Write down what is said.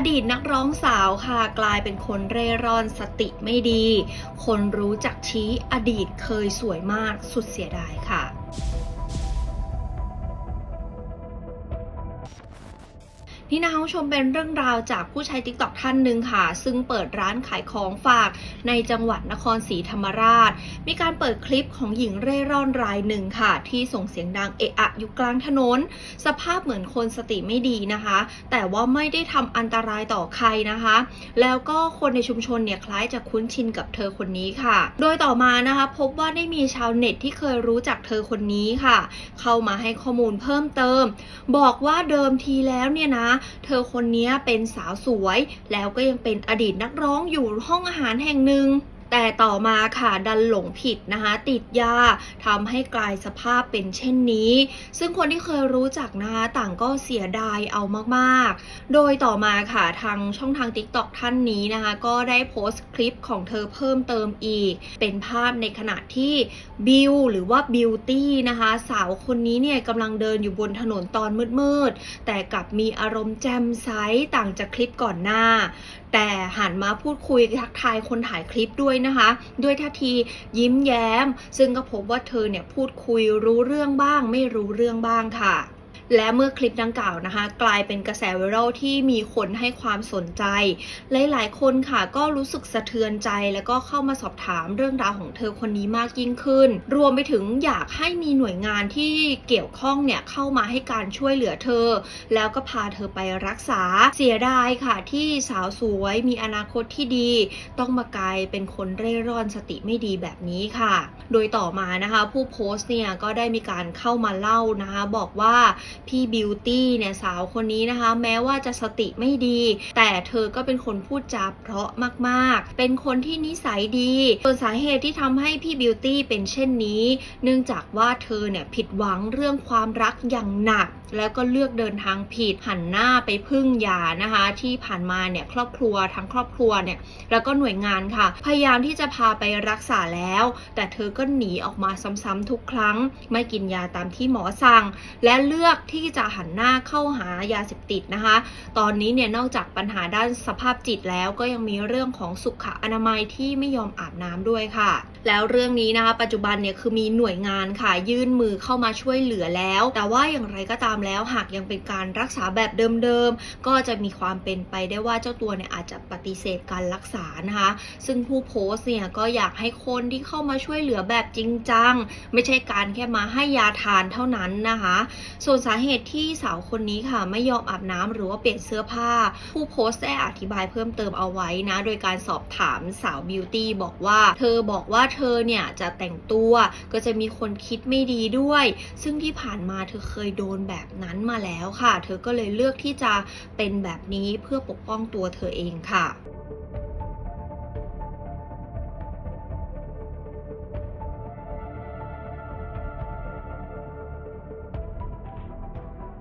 อดีตนักร้องสาวค่ะกลายเป็นคนเร่ร่อนสติไม่ดี คนรู้จักชี้อดีตเคยสวยมากสุดเสียดายค่ะ นี่นะคะผู้ชมเป็นเรื่องราวจากผู้ใช้ติ๊กต็อกท่านหนึ่งค่ะ ซึ่งเปิดร้านขายของฝากในจังหวัดนครศรีธรรมราช มีการเปิดคลิปของหญิงเร่ร่อนรายหนึ่งค่ะ ที่ส่งเสียงดังเอะอะอยู่กลางถนน สภาพเหมือนคนสติไม่ดีนะคะ แต่ว่าไม่ได้ทำอันตรายต่อใครนะคะ แล้วก็คนในชุมชนเนี่ยคล้ายจะคุ้นชินกับเธอคนนี้ค่ะ โดยต่อมานะคะ พบว่าได้มีชาวเน็ตที่เคยรู้จักเธอคนนี้ค่ะ เข้ามาให้ข้อมูลเพิ่มเติม บอกว่าเดิมทีแล้วเนี่ยนะเธอคนนี้เป็นสาวสวย แล้วก็ยังเป็นอดีตนักร้องอยู่ห้องอาหารแห่งหนึ่ง แต่ต่อมาค่ะดันหลงผิดนะคะ ติดยาทำให้กลายสภาพเป็นเช่นนี้ ซึ่งคนที่เคยรู้จักนะคะต่างก็เสียดายเอามากๆ โดยต่อมาค่ะทางช่องทาง TikTok ท่านนี้นะคะ ก็ได้โพสต์คลิปของเธอเพิ่มเติมอีก เป็นภาพในขณะที่บิวหรือว่าบิวตี้นะคะ สาวคนนี้เนี่ยกำลังเดินอยู่บนถนนตอนมืดๆ แต่กลับมีอารมณ์แจ่มใสต่างจากคลิปก่อนหน้า แต่หันมาพูดคุยทักทายคนถ่ายคลิปด้วยนะคะ ด้วยท่าทียิ้มแย้ม ซึ่งก็พบว่าเธอเนี่ยพูดคุยรู้เรื่องบ้าง ไม่รู้เรื่องบ้างค่ะ และเมื่อคลิปดังกล่าวนะคะ กลายเป็นกระแสไวรัลที่มีคนให้ความสนใจ หลายๆ คนค่ะก็รู้สึกสะเทือนใจ แล้วก็เข้ามาสอบถามเรื่องราวของเธอคนนี้มากยิ่งขึ้น รวมไปถึงอยากให้มีหน่วยงานที่เกี่ยวข้องเนี่ยเข้ามาให้การช่วยเหลือเธอ แล้วก็พาเธอไปรักษาเสียดายค่ะ ที่สาวสวยมีอนาคตที่ดี ต้องมากลายเป็นคนเร่ร่อนสติไม่ดีแบบนี้ค่ะ โดยต่อมานะคะ ผู้โพสต์เนี่ยก็ได้มีการเข้ามาเล่านะคะ บอกว่าพี่บิวตี้เนี่ยสาวคนนี้นะคะ แม้ว่าจะสติไม่ดี แต่เธอก็เป็นคนพูดจาเพราะมากๆ เป็นคนที่นิสัยดี ส่วนสาเหตุที่ทำให้พี่บิวตี้เป็นเช่นนี้ เนื่องจากว่าเธอเนี่ยผิดหวังเรื่องความรักอย่างหนัก แล้วก็เลือกเดินทางผิดหันหน้าไปพึ่งยานะคะ ที่ผ่านมาเนี่ยครอบครัวทั้งครอบครัวเนี่ยแล้วก็หน่วยงานค่ะ พยายามที่จะพาไปรักษาแล้ว แต่เธอก็หนีออกมาซ้ำๆทุกครั้ง ไม่กินยาตามที่หมอสั่ง และเลือกที่จะหันหน้าเข้าหายาเสพติดนะคะ ตอนนี้เนี่ยนอกจากปัญหาด้านสภาพจิตแล้วก็ยังมีเรื่องของสุขอนามัยที่ไม่ยอมอาบน้ำด้วยค่ะ แล้วเรื่องนี้นะคะปัจจุบันเนี่ยคือมีหน่วยงานค่ะยื่นมือเข้ามาช่วยเหลือแล้ว แต่ว่าอย่างไรก็ตามแล้วหากยังเป็นการรักษาแบบเดิมๆก็จะมีความเป็นไปได้ว่าเจ้าตัวเนี่ยอาจจะปฏิเสธการรักษานะคะ ซึ่งผู้โพสต์เนี่ยก็อยากให้คนที่เข้ามาช่วยเหลือแบบจริงจัง ไม่ใช่การแค่มาให้ยาทานเท่านั้นนะคะ ส่วนสาเหตุที่สาวคนนี้ค่ะไม่ยอมอาบน้ำหรือว่าเปลี่ยนเสื้อผ้า ผู้โพสต์ได้อธิบายเพิ่มเติมเอาไว้นะ โดยการสอบถามสาวบิวตี้บอกว่าเธอบอกว่าเธอเนี่ยจะแต่งตัวก็จะมีคนคิดไม่ดีด้วย ซึ่งที่ผ่านมาเธอเคยโดนแบบนั้นมาแล้วค่ะ เธอก็เลยเลือกที่จะเป็นแบบนี้เพื่อปกป้องตัวเธอเองค่ะ